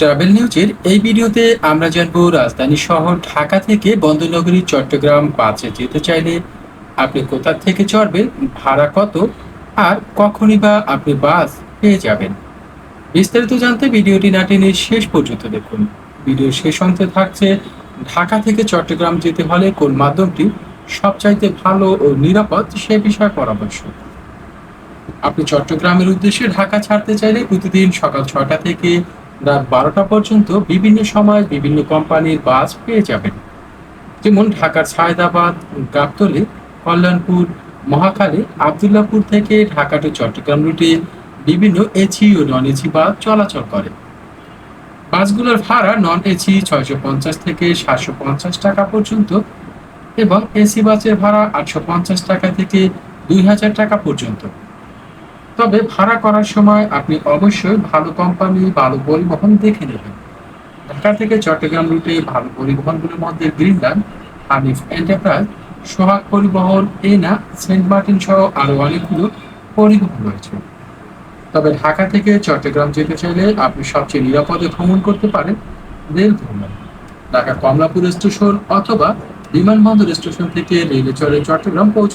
Travel নিউজের এই ভিডিওতে আমরা জানব রাজধানী শহর ঢাকা থেকে বন্দরনগরী, চট্টগ্রাম বাসে যেতে চাইলে আপনি কোথা থেকে চড়বেন, ভাড়া কত আর কখনই বা আপনি বাস পেয়ে যাবেন। বিস্তারিত জানতে ভিডিওটি না টেনে শেষ পর্যন্ত দেখুন। ভিডিওর শেষ অন্তে থাকছে, ঢাকা থেকে চট্টগ্রাম যেতে হলে কোন মাধ্যমটি সবচাইতে ভালো ও নিরাপদ সে বিষয়ে পরামর্শ। আপনি চট্টগ্রামের উদ্দেশ্যে ঢাকা ছাড়তে চাইলে প্রতিদিন সকাল ছটা থেকে রাত বারোটা পর্যন্ত বিভিন্ন সময় বিভিন্ন কোম্পানির বাস পেয়ে যাবেন। যেমন ঢাকার সায়দাবাদ, গাবতলী, কল্যাণপুর, মহাখালী, আবদুল্লাপুর থেকে ঢাকা টু চট্টগ্রাম রুটে বিভিন্ন এসি ও নন এসি বাস চলাচল করে। বাসগুলোর ভাড়া নন এসি ছয়শো পঞ্চাশ থেকে সাতশো পঞ্চাশ টাকা পর্যন্ত এবং এসি বাসের ভাড়া আটশো পঞ্চাশ টাকা থেকে দুই হাজার টাকা পর্যন্ত। তবে ভাড়া করার সময় আপনি অবশ্যই ভালো কোম্পানি ভালো পরিবহন দেখে নেবেন। ঢাকা থেকে চট্টগ্রাম রুটে ভালো পরিবহনগুলোর মধ্যে গ্রিনল্যান্ড, হানিফ এন্টারপ্রাইজ, সোহাগ পরিবহন, এনা, সেন্ট মার্টিন সহ আরও অনেকগুলো পরিবহন রয়েছে। তবে ঢাকা থেকে চট্টগ্রাম যেতে চাইলে আপনি সবচেয়ে নিরাপদে ভ্রমণ করতে পারেন রেল ভ্রমণ। ঢাকা কমলাপুর স্টেশন অথবা বিমানবন্দর স্টেশন থেকে রেলে চড়ে চট্টগ্রাম পৌঁছে